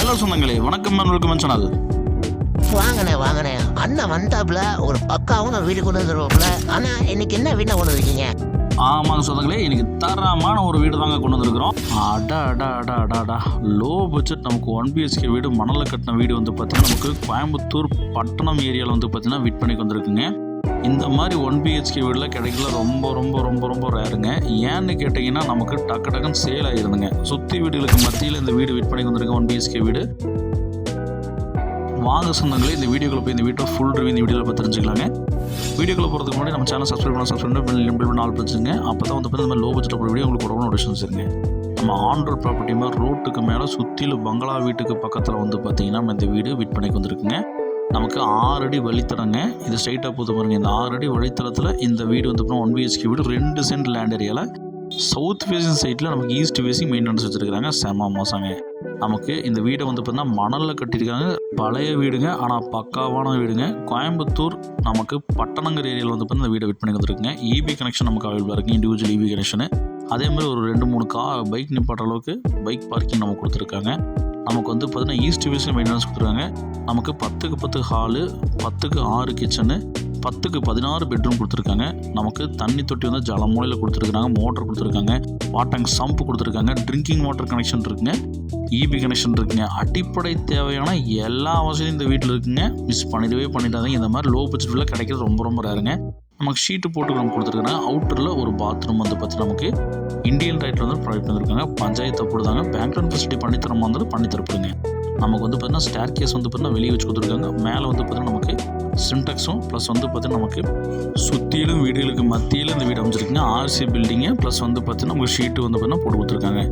Hello சொந்தங்களே. வணக்கம் welcome channel வாங்கண்ணே வாங்கண்ணே அண்ணன் வந்தாப்புல ஒரு பக்காவும் வீடு கொண்டு வந்துருவாப்புல ஆனா இன்னைக்கு என்ன வீட்டை கொண்டு வந்திருக்கீங்க? ஆமாங்க சொந்தங்களே இன்னைக்கு தரமான ஒரு வீடு தாங்க கொண்டு வந்திருக்கிறோம். அடா அடா அடா அடா அடா. லோ பட்ஜெட் நமக்கு ஒன் பிஹெச்கே வீடு மணலில் கட்டின வீடு வந்து பார்த்தீங்கன்னா நமக்கு கோயம்புத்தூர் பட்டணம் ஏரியாவில் வந்து பார்த்தீங்கன்னா விற்பனைக்கு வந்திருக்குங்க. இந்த மாதிரி ஒன் பிஹெச்கே வீடில் கிடைக்கல. ரொம்ப ரொம்ப ரொம்ப ரொம்ப ரேருங்க ஏன்னு கேட்டிங்கன்னா நமக்கு டக்கு டக்குன்னு சேல் ஆகிருந்துங்க சுற்றி வீடுகளுக்கு மத்தியில் இந்த வீடு விற்பனைக்கு வந்திருக்கு ஒன் பிஹெச்கே வீடு. வாங்க சொந்தங்களே இந்த வீடியோக்குள்ள போய் இந்த வீட்டை ஃபுல் ரிவ்யூ இந்த வீடியோவில் பார்த்து தெரிஞ்சுக்கலாங்க. வீடியோக்குள்ள போகிறதுக்கு முன்னாடி நம்ம சேனல் சப்ஸ்கிரைப் பண்ண சப்ஸ்கிரைப் பண்ணி பில் பெல் பண்ண ஆள் அப்போ தான் வந்து பார்த்தீங்கன்னா இந்த மாதிரி லோ பட்ஜெட் வீடியோ உங்களுக்கு உடனே நோட்டிஃபிகேஷன் சரிங்க நம்ம ஆண்ட்ராய்ட் ப்ராப்பர்ட்டி மாதிரி ரோட்டுக்கு மேலே சுற்றிலும் பங்களா வீட்டுக்கு பக்கத்தில் வந்து பார்த்தீங்கன்னா நம்ம இந்த வீடு விற்பனைக்கு வந்திருக்குங்க. நமக்கு ஆறு அடி வழித்தடங்க இது ஸ்ட்ரைட்டாக போது பாருங்க. இந்த ஆறு அடி வழித்தடத்தில் இந்த வீடு வந்து ஒன் பிஹெச்கே வீடு ரெண்டு சென்ட் லேண்ட் ஏரியாவில் சவுத் ஃபேசிங் சைட்டில் நமக்கு ஈஸ்ட் ஃபேசிங் மெயின்டெனன்ஸ் வச்சுருக்காங்க செம மோசங்க. நமக்கு இந்த வீடை வந்து பார்த்தீங்கன்னா மணலில் கட்டியிருக்காங்க. பழைய வீடுங்க ஆனால் பக்காவான வீடுங்க. கோயம்புத்தூர் நமக்கு பட்டணங்கர் ஏரியாவில் வந்து பார்த்தீங்கன்னா இந்த வீடை விற்பனை வந்துருக்குங்க இபி கனெக்ஷன் நமக்கு அவைலபிளாக இருக்குது இண்டிவிஜுவல் இபி கனெக்ஷனு அதே மாதிரி ஒரு ரெண்டு மூணு கா பைக் நிப்பாட்டுற அளவுக்கு பைக் பார்க்கிங் நமக்கு கொடுத்துருக்காங்க. நமக்கு வந்து பார்த்தீங்கன்னா ஈஸ்ட் ஃபேஸில் மெயின்டெனன்ஸ் கொடுத்துருக்காங்க. நமக்கு பத்துக்கு பத்து ஹாலு பத்துக்கு ஆறு கிச்சனு பத்துக்கு பதினாறு பெட்ரூம் கொடுத்துருக்காங்க. நமக்கு தண்ணி தொட்டி வந்து ஜல மூலையில் கொடுத்துருக்காங்க மோட்டர் கொடுத்துருக்காங்க வாட்டங் சம்ப் கொடுத்துருக்காங்க ட்ரிங்கிங் வாட்டர் கனெக்ஷன் இருக்குங்க இபி கனெக்ஷன் இருக்குங்க. அடிப்படை தேவையான எல்லா வசதியும் இந்த வீட்டில் இருக்குங்க. மிஸ் பண்ணிடவே பண்ணிடாதீங்க. இந்த மாதிரி லோ பட்ஜெட்டில் கிடைக்கிறது ரொம்ப ரொம்ப ரேருங்க நமக்கு ஷீட்டு போட்டு நம்ம கொடுத்துருக்காங்க அவுட்டரில் ஒரு பாத்ரூம் வந்து பார்த்து நமக்கு இந்தியன் ரைட்டில் வந்து ப்ரொவைட் பண்ணியிருக்காங்க பஞ்சாயத்தை போடுதாங்க பேங்க் லோன் ஃபெசிலிட்டி பண்ணித்தரமா வந்து பண்ணி தரப்படுங்க நமக்கு வந்து பார்த்தீங்கன்னா ஸ்டேர் கேஸ் வந்து பார்த்தீங்கன்னா வெளியே வச்சு கொடுத்துருக்காங்க. மேலே வந்து பார்த்தீங்கன்னா நமக்கு சின்டெக்ஸும் ப்ளஸ் வந்து பார்த்தீங்கன்னா நமக்கு சுற்றிலும் வீடுகளுக்கு மத்தியிலும் இந்த வீடு அமைச்சிருக்குங்க ஆர்சி பில்டிங்கு ப்ளஸ் வந்து பார்த்தீங்கன்னா நமக்கு ஷீட்டு வந்து பார்த்தீங்கன்னா போட்டு கொடுத்துருக்காங்க.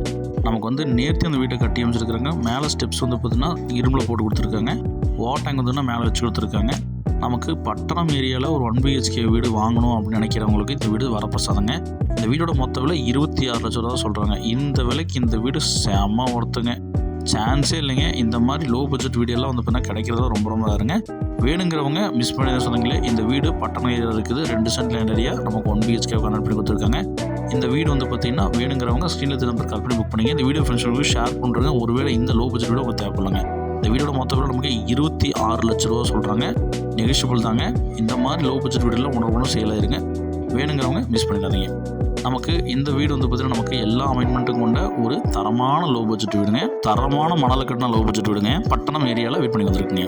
நமக்கு வந்து நேர்த்தி அந்த வீட்டை கட்டி அமைச்சிருக்காங்க மேலே ஸ்டெப்ஸ் வந்து பார்த்தீங்கன்னா இரும்பில் போட்டு கொடுத்துருக்காங்க. வாட்டேங்க் வந்து மேலே வச்சு கொடுத்துருக்காங்க. நமக்கு பட்டணம் ஏரியாவில் ஒரு ஒன் பிஹெச்கே வீடு வாங்கணும் அப்படின்னு நினைக்கிறவங்களுக்கு இந்த வீடு வரப்பிரசாதங்க. இந்த வீடோட மொத்த விலை இருபத்தி ஆறு லட்சம் ரூபா சொல்கிறாங்க இந்த விலைக்கு இந்த வீடு செம ஒருத்துங்க. சான்ஸே இல்லைங்க. இந்த மாதிரி லோ பட்ஜெட் வீடியோலாம் வந்து பார்த்தீங்கன்னா கிடைக்கிறது ரொம்ப ரொம்ப இருங்க வேணுங்கிறவங்க மிஸ் பண்ணி சொன்னீங்களே இந்த வீடு பட்டணம் ஏரியா இருக்குது. ரெண்டு சென்ட் லேண்ட் ஏரியா நமக்கு ஒன் பிஹெச்கே கனெக்ட் பண்ணி கொடுத்துருக்காங்க. இந்த வீடு வந்து பார்த்தீங்கன்னா வேணுங்கிறவங்க ஸ்க்ரீனில் நம்பர் கால் பண்ணி புக் பண்ணிங்க. இந்த வீடியோ ஃப்ரெண்ட்ஸ் ஷேர் பண்ணுறங்க ஒருவேளை இந்த லோ பட்ஜெட் வீடியோ உங்களுக்கு தேவைப்படுங்க. இந்த வீடோட மொத்த விலை நமக்கு இருபத்தி ஆறு லட்ச ரூபா சொல்கிறாங்க நெகிஷியபிள் தாங்க. இந்த மாதிரி லோ பட்ஜெட் வீடியோலாம் உணர்வு ஒன்று சேல் ஆயிருங்க. வேணுங்கிறவங்க மிஸ் பண்ணிடாதீங்க. நமக்கு இந்த வீடு வந்து பார்த்தீங்கன்னா நமக்கு எல்லா அமைன்மெண்ட்டும் கொண்ட ஒரு தரமான லோ பட்ஜெட் வீடுங்க. தரமான மணலை கட்டின லோ பட்ஜெட் வீடுங்க. பட்டணம் ஏரியாவில் வெயிட் பண்ணி வந்திருக்குங்க.